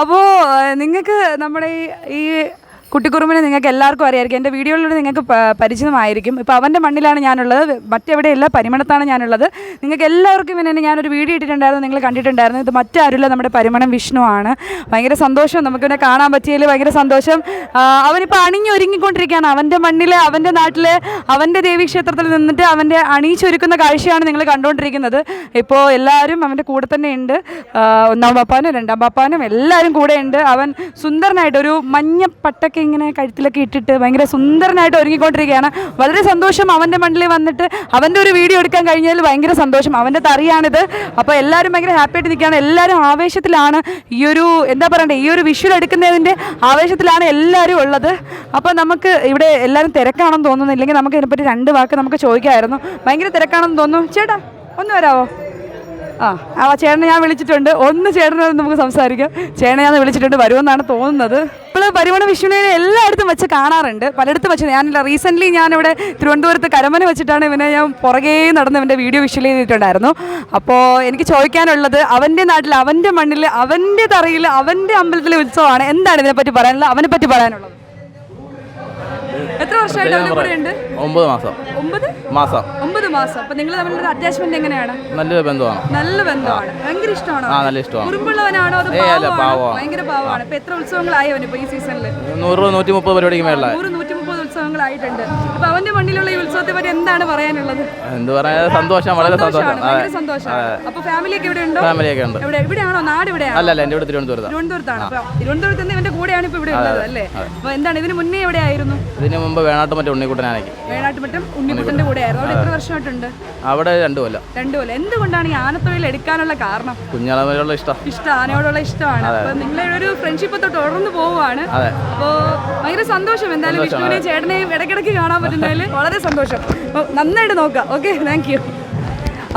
അപ്പോൾ നിങ്ങൾക്ക് നമ്മുടെ ഈ കുട്ടിക്കുറുമ്പിനെ നിങ്ങൾക്ക് എല്ലാവർക്കും അറിയായിരിക്കും. എന്റെ വീഡിയോയിലൂടെ നിങ്ങൾക്ക് പരിചിതമായിരിക്കും. ഇപ്പോൾ അവന്റെ മണ്ണിലാണ് ഞാനുള്ളത്. മറ്റെവിടെയല്ല പരിമണത്താണ് ഞാനുള്ളത്. നിങ്ങൾക്ക് എല്ലാവർക്കും പിന്നെ ഞാനൊരു വീഡിയോ ഇട്ടിട്ടുണ്ടായിരുന്നു നിങ്ങൾ കണ്ടിട്ടുണ്ടായിരുന്നു. ഇത് മറ്റാരുമില്ല നമ്മുടെ പരിമണം വിഷ്ണു ആണ്. ഭയങ്കര സന്തോഷം നമുക്കിവനെ കാണാൻ പറ്റിയതിൽ ഭയങ്കര സന്തോഷം. അവനിപ്പോൾ അണിഞ്ഞൊരുങ്ങിക്കൊണ്ടിരിക്കുകയാണ്. അവന്റെ മണ്ണിൽ അവന്റെ നാട്ടിൽ അവന്റെ ദേവീക്ഷേത്രത്തിൽ നിന്നിട്ട് അവന്റെ അണിയിച്ചൊരുക്കുന്ന കാഴ്ചയാണ് നിങ്ങൾ കണ്ടുകൊണ്ടിരിക്കുന്നത് ഇപ്പോൾ എല്ലാവരും അവന്റെ കൂടെ തന്നെ ഉണ്ട്. ഒന്നാം പാപ്പാനും രണ്ടാം പാപ്പാനും എല്ലാവരും കൂടെയുണ്ട് അവൻ സുന്ദരനായിട്ട് ഒരു മഞ്ഞ പട്ടൊക്കെ ഇങ്ങനെ കഴുത്തിലൊക്കെ ഇട്ടിട്ട് ഭയങ്കര സുന്ദരനായിട്ട് ഒരുങ്ങിക്കൊണ്ടിരിക്കുകയാണ്. വളരെ സന്തോഷം അവന്റെ മണ്ണിൽ വന്നിട്ട് അവന്റെ ഒരു വീഡിയോ എടുക്കാൻ കഴിഞ്ഞതിൽ ഭയങ്കര സന്തോഷം. അവന്റെ തറിയാണിത്. അപ്പോൾ എല്ലാവരും ഭയങ്കര ഹാപ്പി ആയിട്ട് നിൽക്കുകയാണ് എല്ലാവരും ആവേശത്തിലാണ് ഈ ഒരു എന്താ പറയണ്ടേ ഈ ഒരു വിഷ്വൽ എടുക്കുന്നതിന്റെ ആവേശത്തിലാണ് എല്ലാവരും ഉള്ളത്. അപ്പോൾ നമുക്ക് ഇവിടെ എല്ലാവരും തിരക്കാണെന്ന് തോന്നുന്നു. ഇല്ലെങ്കിൽ നമുക്ക് ഇതിനെപ്പറ്റി രണ്ട് വാക്ക് നമുക്ക് ചോദിക്കാമായിരുന്നു ഭയങ്കര തിരക്കാണെന്ന് തോന്നുന്നു. ചേട്ടാ ഒന്ന് വരാവോ? ആ ആ ചേട്ടനെ ഞാൻ വിളിച്ചിട്ടുണ്ട്. ഒന്ന് ചേട്ടനോട് നമുക്ക് സംസാരിക്കാം. ചേട്ടനെ ഞാൻ വിളിച്ചിട്ടുണ്ട്. വരുമെന്നാണ് തോന്നുന്നത്. നമ്മൾ പരിമണ വിഷ്ണുവിനെ എല്ലായിടത്തും വെച്ച് കാണാറുണ്ട്. പലയിടത്തും വെച്ച്. ഞാനില്ല റീസെന്റ്ലി ഞാനിവിടെ തിരുവനന്തപുരത്ത് കരമന വെച്ചിട്ടാണ് ഇവനെ ഞാൻ പുറകേ നടന്ന് ഇവന്റെ വീഡിയോ വിഷ്വൽ ചെയ്തിട്ടുണ്ടായിരുന്നു. അപ്പോൾ എനിക്ക് ചോദിക്കാനുള്ളത് അവന്റെ നാട്ടിൽ അവന്റെ മണ്ണിൽ അവന്റെ തറയിൽ അവന്റെ അമ്പലത്തിലെ ഉത്സവമാണ്. എന്താണ് ഇതിനെപ്പറ്റി പറയാനുള്ളത്? അവനെ പറ്റി പറയാനുള്ളത്. എത്ര വർഷമായിട്ട് ഒമ്പത് മാസം. ഒമ്പത്? മാസം. ഒമ്പത് മാസം. അപ്പോൾ നിങ്ങൾ തമ്മിലുള്ള അറ്റാച്ച്മെന്റ് എങ്ങനെയാണ്? നല്ലൊരു ബന്ധമാണ്. നല്ല ബന്ധമാണ്. ഭയങ്കര ഇഷ്ടമാണോ? ആ നല്ല ഇഷ്ടമാണ്. കുറുമ്പുള്ളവനാണോ അതോ ഏയ് അല്ല, പാവമാണോ? പാവമാണ്. ഭയങ്കര പാവമാണ്. ഇപ്പൊ എത്ര ഉത്സവങ്ങളായി അവനിപ്പോ ഈ സീസണിൽ നൂറ് നൂറ്റി മുപ്പത് പരിപാടിക്ക് മേളിലായി. നൂറ് നൂറ്റി മുപ്പത് ഉത്സവങ്ങളായിട്ടുണ്ട്. അപ്പൊ അവന്റെ മണ്ണിലുള്ള ഈ ഉത്സവത്തെ പറ്റി എന്താണ് പറയാനുള്ളത്? എന്ത് പറയാ സന്തോഷം വളരെ സന്തോഷം. ഭയങ്കര സന്തോഷമാണ്. അപ്പൊ ഫാമിലി ഒക്കെ ഇവിടെ ഉണ്ടോ ഫാമിലിയൊക്കെ ഉണ്ട്. ഇവിടെ ഇവിടെയാണോ നാട് ഇവിടെയാണോ അല്ല അല്ല എന്റെ ഇവിടെ തിരുവനന്തപുരത്താണ്. തിരുവനന്തപുരത്താണ് അപ്പൊ തിരുവനന്തപുരത്ത് നിന്ന് ഇവന്റെ കൂടെയാണ് ഇപ്പൊ ഇവിടെ ഉള്ളത് അല്ലേ? അപ്പൊ എന്താണ് ഇതിന് മുന്നേ എവിടെയായിരുന്നു? ഇതിന് മുമ്പ് വേണാട്ട് മറ്റേ ഉണ്ണിക്കുട്ടനാനയ്ക്ക്. വേണാട്ടുമറ്റം ഉണ്ണിക്കുട്ടന്റെ കൂടെയായിരുന്നു. അവിടെ എത്ര വർഷമായിട്ടുണ്ട്? അവിടെ രണ്ടു കൊല്ലം. രണ്ടു കൊല്ലം. എന്തുകൊണ്ടാണ് ഈ ആനത്തൊഴിൽ എടുക്കാനുള്ള കാരണം? കുഞ്ഞളവരെയുള്ള ഇഷ്ടം. ഇഷ്ടം ആനയോടുള്ള ഇഷ്ടമാണ്. അപ്പൊ നിങ്ങളുടെ ഒരു ഫ്രണ്ട്ഷിപ്പ് തുടർന്ന് പോവുകയാണ്. അപ്പോ ഭയങ്കര സന്തോഷം. എന്തായാലും വിഷ്ണുവിനെയും ചേട്ടനെയും ഇടയ്ക്കിടയ്ക്ക് കാണാൻ പറ്റുന്നതിൽ വളരെ സന്തോഷം. അപ്പൊ നന്നായിട്ട് നോക്കാം. ഓക്കെ താങ്ക് യു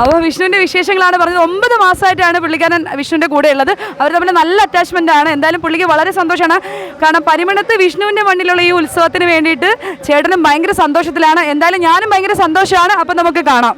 അപ്പോൾ വിഷ്ണുവിന്റെ വിശേഷങ്ങളാണ് പറഞ്ഞത്. ഒമ്പത് മാസമായിട്ടാണ് പുള്ളിക്കാരൻ വിഷ്ണുവിന്റെ കൂടെ ഉള്ളത് അവർ തമ്മിൽ നല്ല അറ്റാച്ച്മെന്റ് ആണ്. എന്തായാലും പുള്ളിക്ക് വളരെ സന്തോഷമാണ്. കാരണം പരിമണത്ത് വിഷ്ണുവിന്റെ മണ്ണിലുള്ള ഈ ഉത്സവത്തിന് വേണ്ടിയിട്ട് ചേട്ടനും ഭയങ്കര സന്തോഷത്തിലാണ്. എന്തായാലും ഞാനും ഭയങ്കര സന്തോഷമാണ്. അപ്പം നമുക്ക് കാണാം.